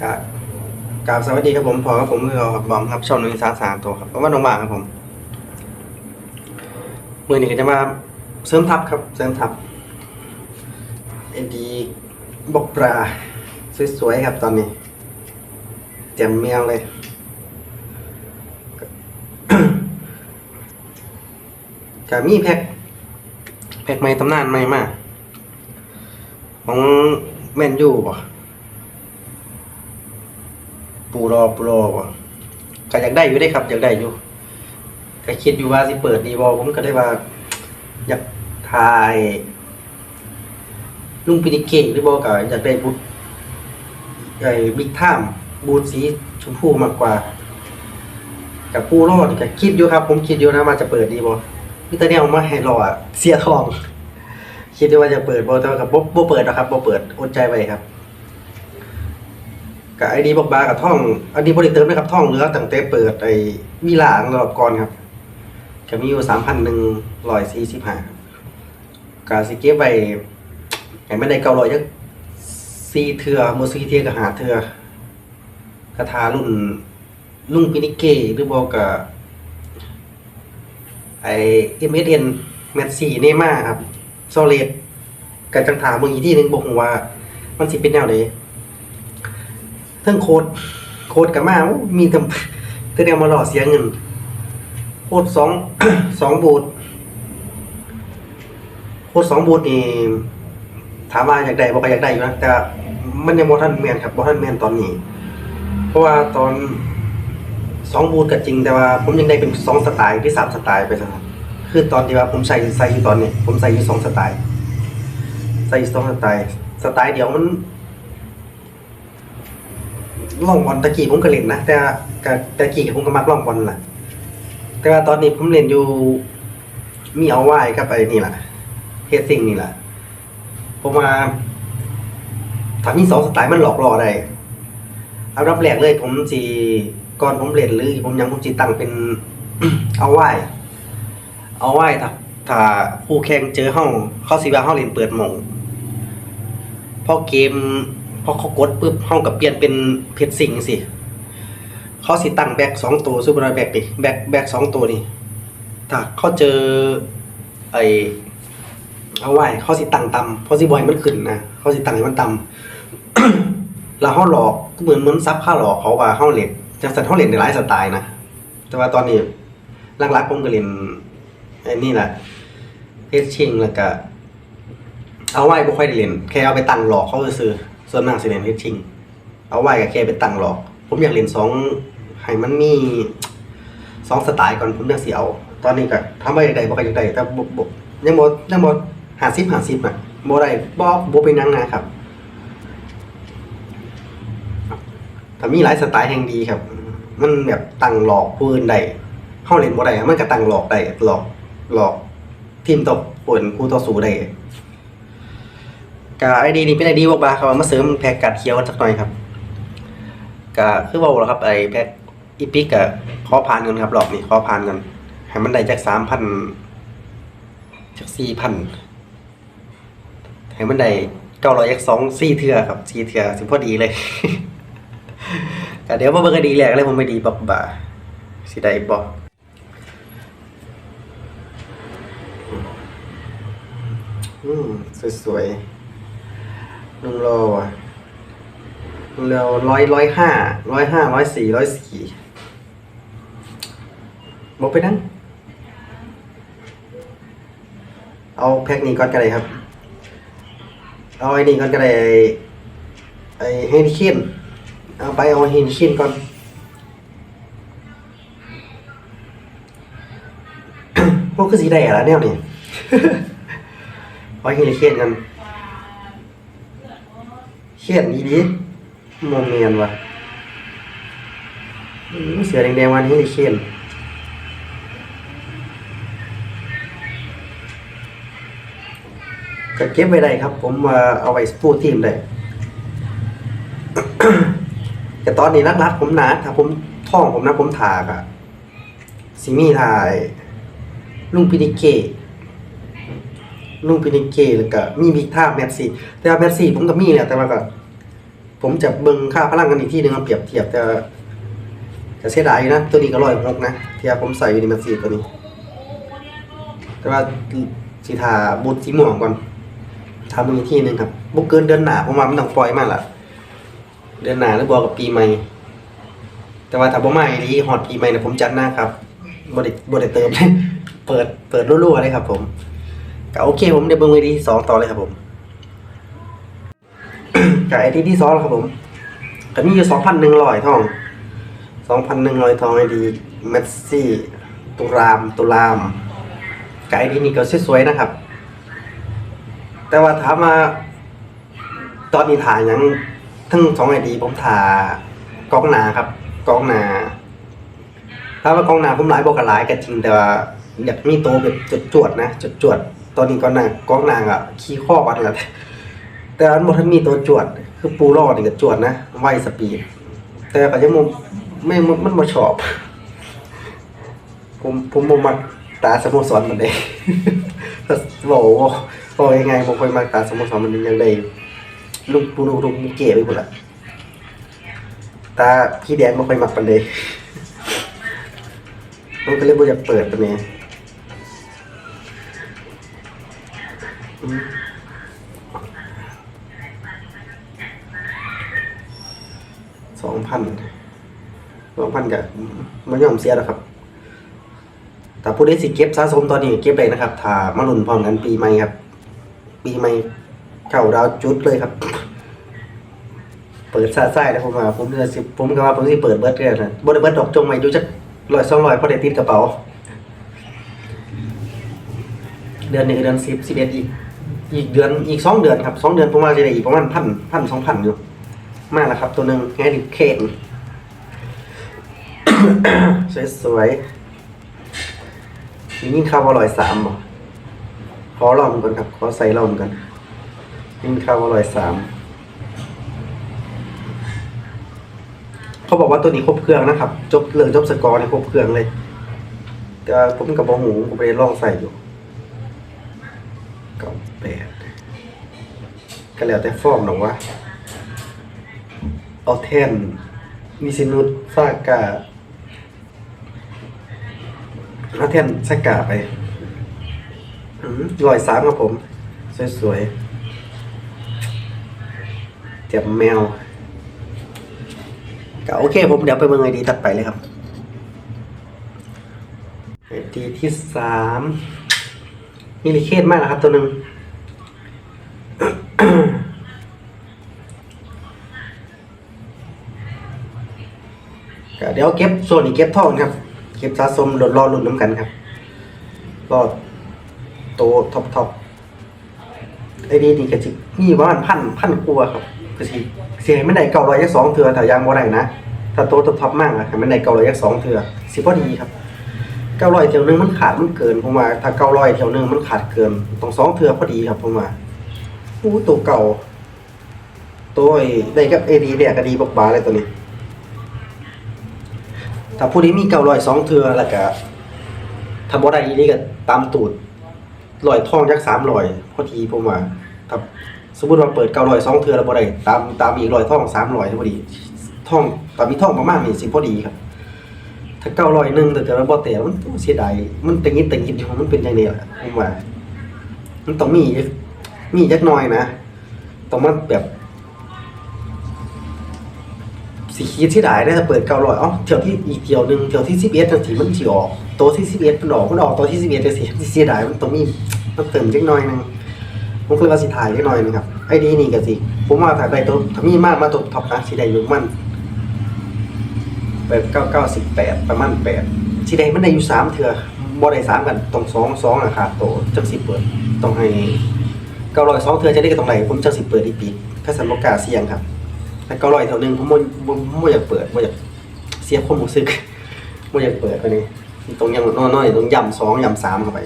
กราบกราบสวัสดีครับผมพอครับผมคือครับบอมครับช่องหนึ่งสามสามตัวครับว่าน้องว่างครับผมมือนี้ก็จะมาเสริมทับครับ เสริมทับเอ็นดีบอกปลาสวยๆครับตอนนี้เต็มเมียงเลยกามีแพ็คแพ็คใหม่ตำนานใหม่มากของแมนยูป่ะ ปูรอปูรอว่ะก็อยากได้อยู่ได้ครับอยากได้อยู่ก็คิดอยู่ว่าสิเปิดดีบอผมก็ได้ว่า อยากถ่ายลุงปินิเก่งหรือบอก็อยากได้บูทไอ้บิ๊กท่ามบูทสีชมพูมากกว่า กับปูรอดก็คิดอยู่ครับ ผมคิดอยู่นะว่าจะเปิดดีบอพี่ตาเนี่ยเอามาให้รอเสียทอง คิดว่าจะเปิดบอแต่ว่ากับบ่บ่เปิดนะครับบ่เปิดอดใจไว้ครับ กับไอดีบอกบากับท่องอันนี้บริเติมนะครับท่องเหลือตั้งแต่เปิดไอวิลางรอบก่อนครับก็มีอยู่สามพันหนึ่งร้อยสี่สิบห้ากาสิเก็บไว้ไอ้ไม่ได้เก้าร้อยจักสี่เทือโมซีเทียกับหาเทือกระทารุ่นลุงปินิเก้หรือบอกกับไอเอ็มเอสเอ็นแมทซีเนม่าครับโซเลตกับจังถามมึงอีกที่หนึ่งบอกว่า มันสิเป็นแนวไหน เทั้งโคดโคดกับมามีแต่แต่เดียวมาหล่อเสียเงินโคดสองสองบูทโคดสองบูทนี่ถามว่าอยากได้บอกก็อยากได้อยู่นะแต่มันยังโมทันแมนครับโมทันแมนตอนนี้ เพราะว่าตอนสองบูทก็จริง แต่ว่าผมยังได้เป็นสองสไตล์ที่สามสไตล์ไปสักคือตอนที่ว่าผมใส่ใส่อยู่ตอนนี้ ผมใส่อยู่สองสไตล์ใส่สองสไตล์สไตล์เดียวมัน ล่องบอลตะกี้ผมก็เล่นนะแต่กตะกี้ผมก็มักล่องบอลแหละแต่ว่าตอนนี้ผมเล่นอยู่มีเอาไว้กับไอ้นี่แหละเฮดซิงนี่แหละผมมาถามีสองสไตล์มันหลอกล่อได้เอารับแรกเลย ผมสีก่อนผมเล่นหรือผมยังผมจีตั้งเป็นเอาไว้เอาไว้ถ้าถ้าคู่แข่งเจอห้องเขาสิว่าห้องเล่นเปิดหมงพอเกม พอเขากดปุ๊บห้องกับเปลี่ยนเป็นเพชรสิงสิเขาสิตั้งแบกสองตัวซูเปอร์แบกดิแบกแบกสองตัวนี่ถ้าเขาเจอไอเอาไว้เขาสิตั้งต่ำเพราะสิบอยมันขึ้นนะเขาสิตั้งให้มันต่ำแล้วเขาหลอกก็เหมือนเหมือนซับค่าหลอกเขาว่าเขาเล่นจังสันเขาเล่นในหลายสไตล์นะแต่ว่าตอนนี้หลักๆผมก็เล่นไอ้นี่แหละเพชรชิงแล้วก็เอาไว้บ่ค่อยได้เล่นแค่เอาไปตั้งหลอกเขาซื้อ ส่วนมากสิเล่นเฮดชิงเอาไว้ก็แค่ไปตั้งหลอก ผมอยากเล่นสองให้มันมีสองสไตล์ก่อนผมอยากเสิเอาตอนนี้ก็ทำไว้ได้บ่ก็อยากได้แต่บ่บ่ยังบ่ยังบ่50 50น่ะบ่ได้บ่บ่เป็นหยังนะครับถ้ามีหลายสไตล์แห่งดีครับ มันแบบตังหลอกผู้อื่นได้เฮาเล่นบ่ได้มันก็ตังหลอกได้หลอกหลอกทีมตบผลคู่ต่อสู้ได้ กไอดีนี่เป็นไอดีบอกบาครับเอามาเสริมแพ็กกัดเคี้ยวกันสักหน่อยครับก็คือว่าแล้วครับไอแพ็กอีพิกกับขอผ่านกันครับรอบนี้ขอผ่านกันให้มันได้จากสามพันจากสี่พันให้มันได้เก้าร้อยจากสองสี่เทือครับสี่เทือสิพอดีเลยก็เดี๋ยวมาเบิ่งกันดีแหละเลยผมไม่ดีบอกบาสิได้บอกอืมส วยๆลุงโลอะลุงโลร้อยร้อยห้าร้อยห้าร้อยสี่ร้อยสี่บอกไปนั่นเอาแพ็กนี้ก่อนก็ได้ครับ เอาไอ้นี่ก่อนก็ได้ไอ้ไอเฮนเคนเอาไปเอาเฮนเคนก่อนพวกคือสีแดงแล้วแนวนี้เอาเฮนเคนกัน เขียนดีดีโมเมนว่ะเสือแดงๆวันนี้เขียนก็เก็บไว้ได้ครับ ผมเอาไว้ปูทีมได้แต่ตอนนี้รักๆผมนะถ้าผมท่องผมนะผมถากอะซิมี่ถ่ายลุงพินิเก ลุงพินิเกแล้วก็มีบิ๊กท่าแมทซี่แต่ว่าแมทซี่ผมก็มีแหละแต่ว่าก็ผมจะเบิ่งค่าพลังกันอีกที่หนึ่งมาเปรียบเทียบแต่จะเสียดายนะ ตัวนี้ก็ร้อยหกนะที่ผมใส่อยู่ในมันสีตัวนี้ แต่ว่าสีทาบูทสีม่วงก่อนทำอีกที่หนึ่งครับบุกเกินเดือนหนาผมว่ามันต้องปล่อยมากละเดือนหนาหรือบอกกับปีใหม่ แต่ว่าถ้าบ่มาอีดีฮอดปีใหม่เนี่ยผมจัดหน้าครับบ่ได้บ่ได้เติมเปิดเปิดรัวๆเลยครับผม ก็โอเคผมเดี๋ยวเบิ่งไว้ดีสองต่อเลยครับผมกับไอดีที่สองครับผมก็มีอยู่สองพันหนึ่งร้อยทองสองพันหนึ่งร้อยทองไอดีเมสซี่ตุรามตุรามกับไอดีนี่ก็สวยๆนะครับ แต่ว่าถามมาตอนนี้ถ่ายยังทั้งสองไอดีผมถ่ากองหนาครับกองหนาถ้าว่ากองหนาผมหลายบอกกันหลายก็จริงแต่ว่าอยากมีโตแบบจุดจวดนะจุดจวด ตอนนี้กองหนางก้องนางอะขี้ข้อวัดแล้วแต่อันบทันมีตัวจวด คือปูรอดนี่ก็จวดนะไวสปีดแต่ก็ยังมไม่มันมาชอบ ผมผมบ่มักตาสโมสรมันเด้บอกว่าบอกยังไงผมเคยมักตาสโมสรมันยังได้ลูกปูลูกลูกเก๋ไปหมดละตาพี่แดงบ่ค่อยมักปานใดมันก็เลยบ่อยากเปิดปานนี้อื สองพันสองพันกับมันยอมเสียแล้วครับแต่ผู้ได้สิเก็บสะสมตอนนี้เก็บเลยนะครับถ้ามาลุ้นพร้อมกันปีใหม่ครับ ปีใหม่เข้าดาวจุดเลยครับ เปิดซาไส้แล้วผมว่าผมจะสิผมก็ว่าผมสิเปิดเบิร์ดเรื่อยนะบไดเบิร์ดดอกจงใหม่อยู่จักร้อยสองร้อยพอได้ติดกระเป๋า เดือนหนึ่งเดือนสิบสิบเอ็ดอีก อีกเดือนอีกสองเดือนครับสองเดือนผมว่าจะได้อีกประมาณพันพันสองพันอยู่ มากแล้วครับ ตัวหนึ่งแฮร์รี่เคนสวยๆยิ่งข้าวอร่อยสามบ่ขอลองก่อนครับ ขอใส่ลองก่อนยิ่งข้าวอร่อยสามเขาบอกว่าตัวนี้ครบเครื่องนะครับ จบเรื่องจบสกอร์ในครบเครื่องเลยแต่ผมกับบอหูผมไปลองใส่อยู่เก้าแปด ก็แล้วแต่ฟอร์มหรอกว่าเอาแทนมิซินุสซากาเอาแทนซากาไปรอยสามครับผม สวยๆเจ็บแมวก็โอเคผมเดี๋ยวไปเมืองไอดีตัดไปเลยครับไอดีที่สามมีลิเคสมากนะครับตัวหนึ่ง ก็เดี๋ยวเก็บโซนนี้เก็บทองครับ เก็บสะสมโดดรอลุ่นน้ำกันครับรอโตท็อปท็อปไอ้ดีนี่ก็จิมีประมาณพันพันกลัวครับก็สิเสียไม่ได้เก่าร้อยยักสองเถื่อแต่ยังบ่ได้นะถ้าโตท็อปท็อปมากอะไม่ได้เก่าร้อยยักสองเถื่อสิพอดีครับเก้าร้อยเที่ยวหนึงมันขาดมันเกินผมว่าถ้าเก้าร้อยเที่ยวหนึงมันขาดเกินต้องสองเถื่อพอดีครับผมว่าอู้ตัวเก่าตัวไอ้ได้กับเอดีเนี่ยก็ดีบกบาเลยตัวนี้ ถ้าผู้นี้มีเก่าลอยสองเทือแล้วก็ถ้าบ่ได้อีนี่ก็ตามตูดลอยท่องยักสามลอยพอดีผมว่าถ้าสมมติว่าเปิดเก่าลอยสองเทือแล้วบ่ได้ตามตามอีกลอยท่องสามลอยพอดีท่องตามมีท่องประมาณนี้สิพอดีครับ ถ้าเก้าลอยหนึ่งแต่แต่ละบ่เตะมันเสียดายมันตึงยิดตึงยิดอยู่มันเป็นอย่างนี้แหละผมว่ามันต้องมีมีจักหน่อยนะต้องมาแบบ สีคิดที่ได้ได้ถ้าเปิดเก้าร้อยอ๋อเที่ยวที่อีกเที่ยวหนึ่งเที่ยวที่สิบเอ็ดจังสีมันสีออกตัวที่สิบเอ็ดมันออกมันออกตัวที่สิบเอ็ดจังสีที่เสียดายมันต้องมีต้องเติมจักน่อยหนึงผมคือว่าสิถ่ายจักน่อยหนึงครับไอ้ดีนี่ก็สิผมว่าถ่ายได้ตัวถ้ามีมากมาตัวท็อปนะสีได้อยู่มันแปดเก้าเก้าสิบแปดประมาณแปดสีได้มันได้อยู่สามเถื่อบ่ได้สามกันต้องสองสองราคาโตจังสิเปิดต้องให้เก้าร้อยสองเถื่อจะได้ก็ต้องไหนผมจังสิเปิดอีกปีถ้าสันโลกาเสี่ยงครับ แต่ก็ลอยแถวหนึงผมบ่บ่บ่อยากเปิดบ่อยากเสียความรู้สึกบ่อยากเปิดไปนี่ตรงยังน้อยๆตรงย่ำสองย่ำสามเข้าไป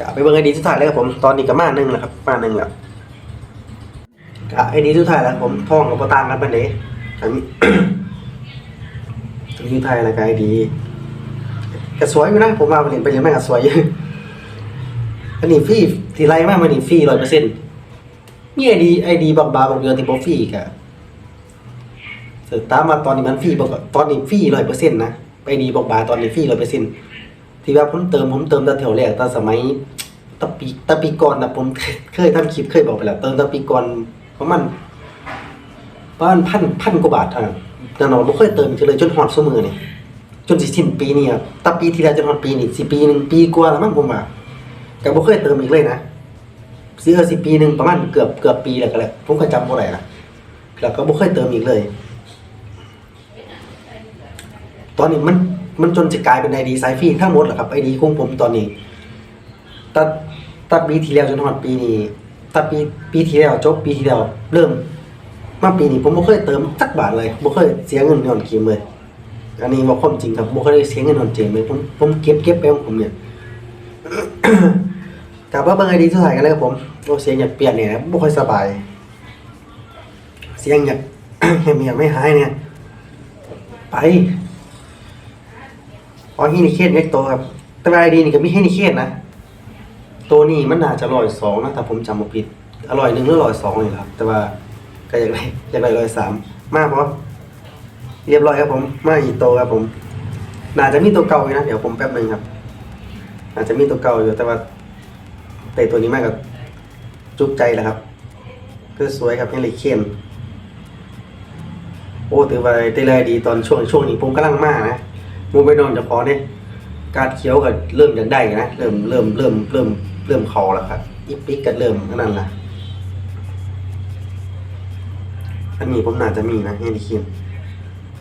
กะไปเบิ่งไอดีสุดท้ายเลยครับผมตอนนี้ก็มาหนึ่งแล้วครับมาหนึ่งแล้วกะไอดีสุดท้ายแล้วครับผมท่องกับบ่ต่างกันปานใดอันนี้ไอดีสุดท้ายแล้วก็ไอดีก็สวยอยู่นะผมว่าไปเล่นไปเล่นแม่งก็สวยอยู่อันนี้ฟรีทีไล่มากมันนี่ฟรี100% มีไอดีไอดีบางบาบางเดือนที่บ่ฟรีกะสึกตามมาตอนนี้มันฟรีบ่ก็ตอนนี้ฟรี100%นต์นะไอดีบอกบาตอนนี้ฟรี100%ที่ว่าผมเติมผมเติมแต่แถวแรกตอนสมัยตะปีตะปีก่อนนะผมเคยทำคลิปเคยบอกไปแล้วเติมตะปีก่อนประมาณประมาณพันพันกว่าบาทเท่านั้นแต่เราบ่เคยเติมอีกเลยจนฮอดซุมื้อนี่จนสิสิ้นปีนี้ครับตะปีที่แล้วจนฮอดปีนี้สิปีหนึ่งปีกว่าแล้วมั้งผมว่าก็บ่เคยเติมอีกเลยนะ ซื้อสิปีหนึ่งประมาณเกือบเกือบปีแล้วก็แล้วผมก็จำบ่ได้ละแล้วก็บ่เคยเติมอีกเลย ตอนนี้มันมันจนจะกลายเป็นไอดีสายฟรีทั้งหมดแหละครับไอดีของผมตอนนี้ตัดตัดปีที่แล้วจนฮอดปีนี้ตัดปีปีที่แล้วจบปีที่แล้วเริ่มมาปีนี้ผมบ่เคยเติมสักบาทเลยบ่เคยเสียเงินย้อนเกมเลยอันนี้ว่าความจริงครับบ่เคยเสียเงินย้อนเกมเลยผมผมเก็บเก็บไปของผมเนี่ย กลับว่าเบิ่งไอดีสุดท้ายกันเลยครับผมโอ้เสียงอยากเปลี่ยนเนี่ยนะบ่ค่อยสบาย เสียงอยากเหี่ยมอยากไม่หายเนี่ย ไปขอฮินิเคนเล็กโตวครับ แต่ว่าไอดีนี่ก็มีฮินิเคนนะ ตัวนี้มันน่าจะร้อยสองนะถ้าผมจำบ่ผิด อร่อยหนึ่งหรือร้อยสองเลยครับ แต่ว่าก็อยากได้อยากได้ร้อยสามมากเพราะเรียบร้อยครับผมมาอีกโตวครับผม น่าจะมีตัวเก่าอยู่นะ เดี๋ยวผมแป๊บหนึงครับอาจจะมีตัวเก่าอยู่แต่ว่า แต่ตัวนี้มากกับจุกใจแหละครับ คือสวยครับเฮลิเคนโอ้ถือว่าได้เลยดีตอนช่วงช่วงนี้ผมกำลังมากนะมูไปนอนจะพอเนี่ยการเคี้ยวก็เริ่มจะได้นะเริ่มเริ่มเริ่มเริ่มเริ่มคอแล้วครับอีปิกก็เริ่มนั่นแหละอันนี้ผมน่าจะมีนะเฮลิเคน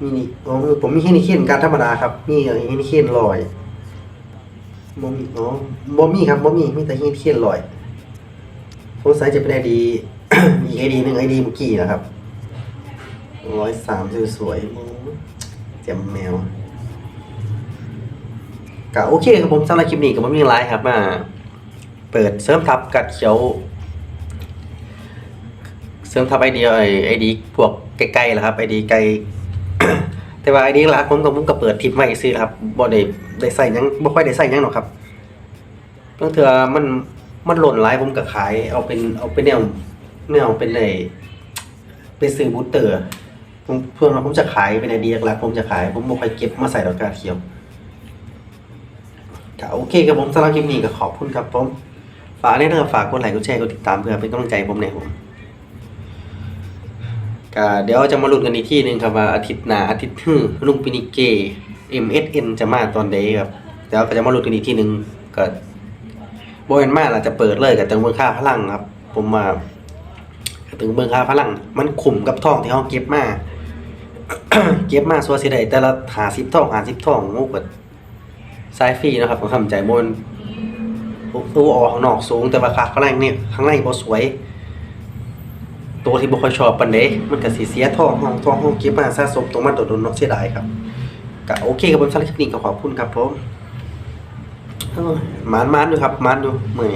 มีนี่อ๋อผมมีเฮลิเคนการธรรมดาครับมีเฮลิเคนลอย บ่มีอ๋อบ่มีครับบ่มีมีแต่เฮียนเทียนลอยสงสัยจะเป็นไอดี อีกไอดีหนึ่งไอดีเมื่อกี้นะครับร้อยสามสวยๆเจ็มแมวก็โอเคครับผมสำหรับคลิปนี้ก็บ่มีอะไรครับมาเปิดเสริมทับกัดเขียวเสริมทับไอเดียไอดีพวกไกลๆแหละครับไอดีไกล แต่ว่าไอเดียหลักผมก็ผมก็เปิดทิปไว้ซื้อครับบ่ได้ได้ใส่ยังบ่ค่อยได้ใส่ยังหรอกครับบางเทื่อมันมันหล่นหลายผมก็ขาย เอาเป็นเอาเป็นแนวแนวเป็นไอ้เป็นซื้อบูสเตอร์ผมเพื่อนว่าผมจะขายเป็นไอเดียหลักผมจะขาย ผมบ่ค่อยเก็บมาใส่ดอกกาเขียวก็โอเคครับผมสำหรับคลิปนี้ก็ขอบคุณครับผมฝากแน่เด้อฝากกดไลค์กดแชร์กดติดตามเพื่อเป็นกำลังใจผมหน่อยผม ก็เดี๋ยวจะมาลุ้นกันอีกที่หนึ่งครับว่าอาทิตย์หน้าอาทิตย์ฮึลุงปินิเก MSN จะมาตอนใดครับเดี๋ยวก็จะมาลุ้นกันอีกที่หนึ่งก็โบเห็นมาเราจะเปิดเลยกับตึงเบิงค่าพลังครับ ผมมาตึงเบิงค่าพลัง มันขุมกับทองที่ห้องเก็บมาเก็บมาสัวสิได้แต่ละหาสิบทองหาสิบทองงูกดสายฟรีนะครับผมทำใจบนตัวออกข้างนอกสูงแต่ว่าค่าพลังเนี่ยข้างในบ่สวย ตัวที่บ่ค่อยชอบปันเดมันก็สิเสียท่อห้องท่อห้องเก็บมาสะสมตรงมันโดนๆเนาะเสียดายครับก็โอเคครับผมสำหรับคลิปนี้ก็ขอบคุณครับผมมานมานดูครับมานดูมื้อ